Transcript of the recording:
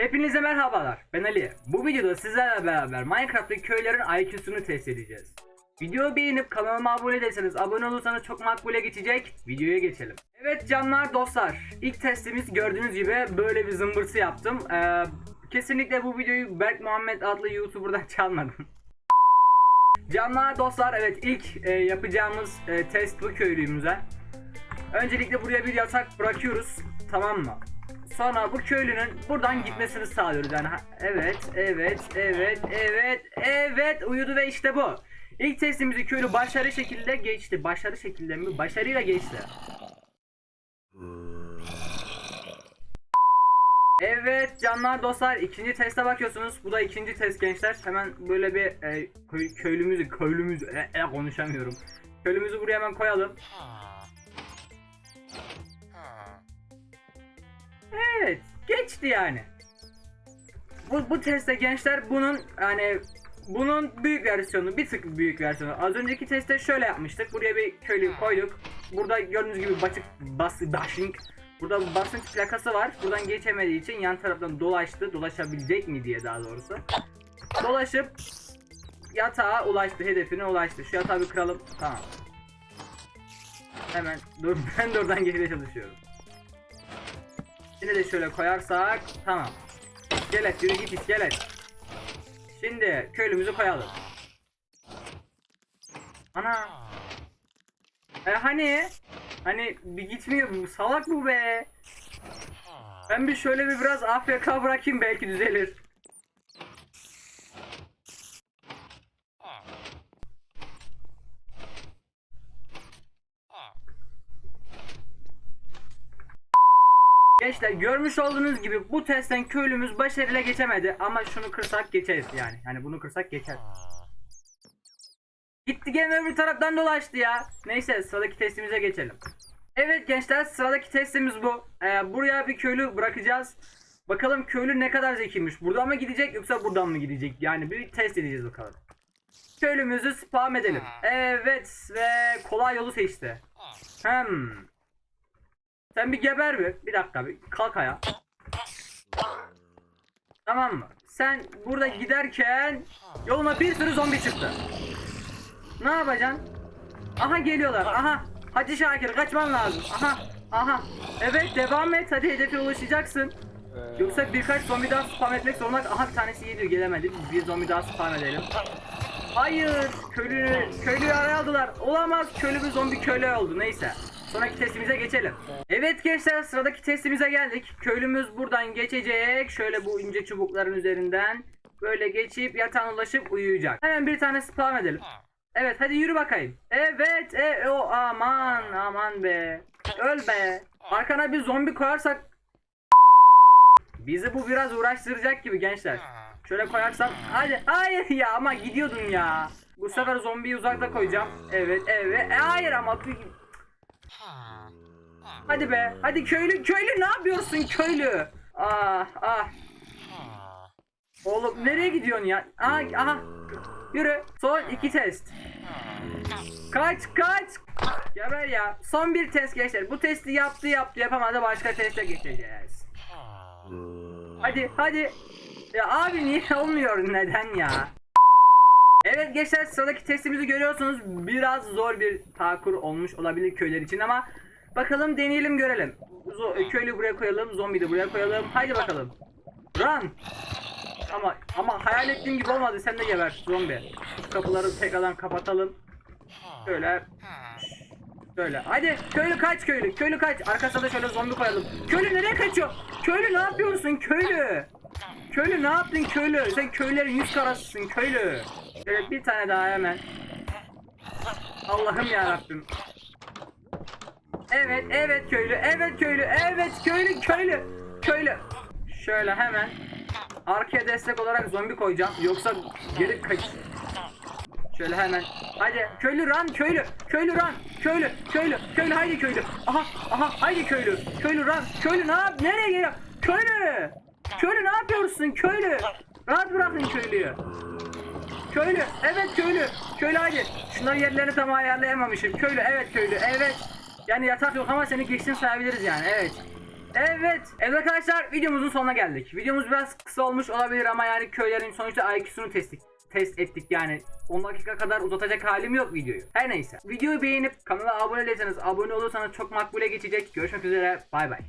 Hepinize merhabalar. Ben Ali. Bu videoda sizlerle beraber Minecraft'taki köylerin IQ'sunu test edeceğiz. Videoyu beğenip kanalıma abone değilseniz abone olursanız çok makbule geçecek. Videoya geçelim. Evet canlar dostlar. İlk testimiz gördüğünüz gibi böyle bir zımbırtı yaptım. Ee, kesinlikle bu videoyu Berk Muhammed adlı YouTuber'dan çalmadım. Canlar dostlar evet ilk e, yapacağımız e, test bu köylüğümüze. Öncelikle buraya bir yatak bırakıyoruz. Tamam mı? Sonra bu köylünün buradan gitmesini sağlıyoruz. Yani evet, evet, evet, evet, evet uyudu ve işte bu. İlk testimizi köylü başarılı şekilde geçti. Başarılı şekilde mi? Başarıyla geçti. Evet canlar dostlar ikinci teste bakıyorsunuz. Bu da ikinci test gençler. Hemen böyle bir e, köy- köylümüzü köylümüzü e, e, konuşamıyorum. Köylümüzü buraya hemen koyalım. Evet, geçti yani. Bu, bu testte gençler bunun yani bunun büyük versiyonu, bir tık büyük versiyonu. Az önceki testte şöyle yapmıştık. Buraya bir köylü koyduk. Burada gördüğünüz gibi batık bas dashing. Burada basınç plakası var. Buradan geçemediği için yan taraftan dolaştı. Dolaşabilecek mi diye daha doğrusu. Dolaşıp yatağa ulaştı, hedefine ulaştı. Şu yatağı bir kıralım. Tamam. Hemen dur ben de oradan geçmeye çalışıyorum. Yine de şöyle koyarsak tamam. İskelet yürü git iskelet. Şimdi köylümüzü koyalım. Ana. E hani? Hani bir gitmiyor bu salak bu be. Ben bir şöyle bir biraz AFK bırakayım belki düzelir. Gençler görmüş olduğunuz gibi bu testten köylümüz başarıyla geçemedi ama şunu kırsak geçeriz yani. Yani bunu kırsak geçer. Gitti gene öbür taraftan dolaştı ya. Neyse sıradaki testimize geçelim. Evet gençler sıradaki testimiz bu. Ee, buraya bir köylü bırakacağız. Bakalım köylü ne kadar zekiymiş. Buradan mı gidecek yoksa buradan mı gidecek? Yani bir test edeceğiz bakalım. Köylümüzü spam edelim. Evet ve kolay yolu seçti. Hmm. Sen bir geber bir. Bir dakika bir kalk ayağa. Tamam mı? Sen burada giderken yoluna bir sürü zombi çıktı. Ne yapacaksın? Aha geliyorlar. Aha. Hadi Şakir kaçman lazım. Aha. Aha. Evet devam et. Hadi hedefe ulaşacaksın. Yoksa birkaç zombi daha spam etmek zorunda. Aha bir tanesi geliyor gelemedi. Bir zombi daha spam edelim. Hayır. Köylü, köylüyü araya aldılar. Olamaz. Köylü bir zombi köle oldu. Neyse. Sonraki testimize geçelim. Evet gençler sıradaki testimize geldik. Köylümüz buradan geçecek. Şöyle bu ince çubukların üzerinden. Böyle geçip yatağına ulaşıp uyuyacak. Hemen bir tane spam edelim. Evet hadi yürü bakayım. Evet e, o aman aman be. Öl be. Arkana bir zombi koyarsak bizi bu biraz uğraştıracak gibi gençler. Şöyle koyarsam hadi hayır ya ama gidiyordun ya. Bu sefer zombiyi uzakta koyacağım. Evet evet. E, hayır ama Hadi be. Hadi köylü köylü ne yapıyorsun köylü? Ah ah. Oğlum nereye gidiyorsun ya? Aha, aha. Yürü. Son iki test. Kaç kaç. Geber ya. Son bir test gençler. Bu testi yaptı yaptı yapamadı başka teste geçeceğiz. Hadi hadi. Ya abi niye olmuyor neden ya? Evet gençler sıradaki testimizi görüyorsunuz. Biraz zor bir parkur olmuş olabilir köyler için ama bakalım deneyelim görelim. Zo- köylü buraya koyalım, zombi de buraya koyalım. Haydi bakalım. Run. Ama ama hayal ettiğim gibi olmadı. Sen de geber zombi. Kapıları tekrardan kapatalım. Şöyle. Şöyle. Hadi köylü kaç köylü. Köylü kaç. Arkasına da şöyle zombi koyalım. Köylü nereye kaçıyor? Köylü ne yapıyorsun köylü? Köylü ne yaptın köylü? Sen köylerin yüz karasısın köylü. Şöyle bir tane daha hemen. Allah'ım ya Rabbim. Evet, evet köylü, evet köylü, evet köylü, köylü, köylü. Şöyle hemen arkaya destek olarak zombi koyacağım. Yoksa geri kaç. Şöyle hemen. Hadi köylü run köylü. Köylü run. Köylü. Köylü. Köylü haydi köylü. Aha. Aha haydi köylü. Köylü run. Köylü ne yap? Nereye geliyor? Köylü. Köylü ne yapıyorsun köylü? Rahat bırakın köylüyü. Köylü. Evet köylü. Köylü haydi. Şunların yerlerini tam ayarlayamamışım. Köylü evet köylü. Evet. Yani yatak yok ama seni geçtin sayabiliriz yani. Evet. Evet. Evet arkadaşlar videomuzun sonuna geldik. Videomuz biraz kısa olmuş olabilir ama yani köylerin sonuçta IQ'sunu test, test ettik yani. 10 dakika kadar uzatacak halim yok videoyu. Her neyse. Videoyu beğenip kanala abone değilseniz abone olursanız çok makbule geçecek. Görüşmek üzere. Bay bay.